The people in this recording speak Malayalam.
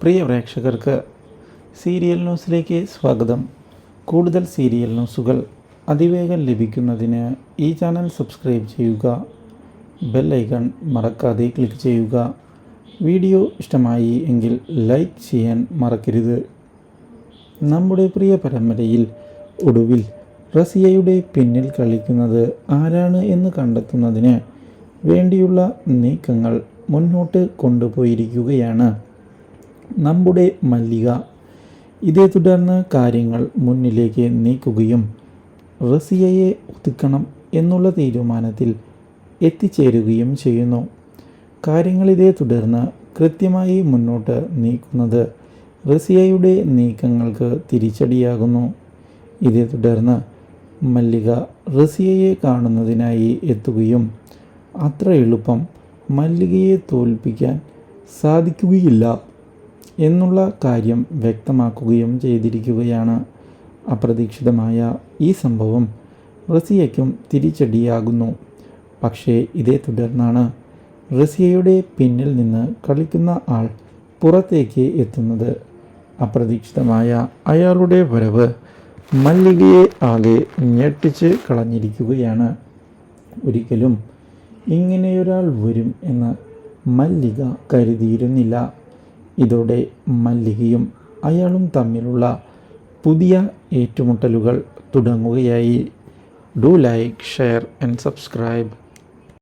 പ്രിയ പ്രേക്ഷകർക്ക് സീരിയൽ ന്യൂസിലേക്ക് സ്വാഗതം. കൂടുതൽ സീരിയൽ ന്യൂസുകൾ അതിവേഗം ലഭിക്കുന്നതിന് ഈ ചാനൽ സബ്സ്ക്രൈബ് ചെയ്യുക ബെൽ ഐക്കൺ മറക്കാതെ ക്ലിക്ക് ചെയ്യുക. വീഡിയോ ഇഷ്ടമായി എങ്കിൽ ലൈക്ക് ചെയ്യാൻ മറക്കരുത്. നമ്മുടെ പ്രിയ പരമ്പരയിൽ ഒടുവിൽ റസിയയുടെ പിന്നിൽ കളിക്കുന്നത് ആരാണ് എന്ന് കണ്ടെത്തുന്നതിന് വേണ്ടിയുള്ള നീക്കങ്ങൾ മുന്നോട്ട് കൊണ്ടുപോയിരിക്കുകയാണ്. നമ്മുടെ മല്ലിക. ഇതേ തുടർന്ന് കാര്യങ്ങൾ മുന്നിലേക്ക് നീക്കുകയും റസിയയെ ഒതുക്കണം എന്നുള്ള തീരുമാനത്തിൽ എത്തിച്ചേരുകയും ചെയ്യുന്നു. കാര്യങ്ങൾ ഇതേ തുടർന്ന് കൃത്യമായി മുന്നോട്ട് നീക്കുന്നത് റസിയയുടെ നീക്കങ്ങൾക്ക് തിരിച്ചടിയാകുന്നു. ഇതേ തുടർന്ന് മല്ലിക റസിയയെ കാണുന്നതിനായി എത്തുകയും അത്ര എളുപ്പം മല്ലികയെ തോൽപ്പിക്കാൻ സാധിക്കുകയില്ല. എന്നുള്ള കാര്യം വ്യക്തമാക്കുകയും ചെയ്തിരിക്കുകയാണ്. അപ്രതീക്ഷിതമായ ഈ സംഭവം റസിയയ്ക്കും തിരിച്ചടിയാകുന്നു. പക്ഷേ ഇതേ തുടർന്നാണ് റസിയയുടെ പിന്നിൽ നിന്ന് കളിക്കുന്ന ആൾ പുറത്തേക്ക് എത്തുന്നത്. അപ്രതീക്ഷിതമായ അയാളുടെ വരവ് മല്ലികയെ ആകെ ഞെട്ടിച്ച് കളഞ്ഞിരിക്കുകയാണ്. ഒരിക്കലും ഇങ്ങനെയൊരാൾ വരും എന്ന് മല്ലിക കരുതിയിരുന്നില്ല. ഇതോടെ മല്ലികയും അയാളും തമ്മിലുള്ള പുതിയ ഏറ്റുമുട്ടലുകൾ തുടങ്ങുകയായി. Do like share and subscribe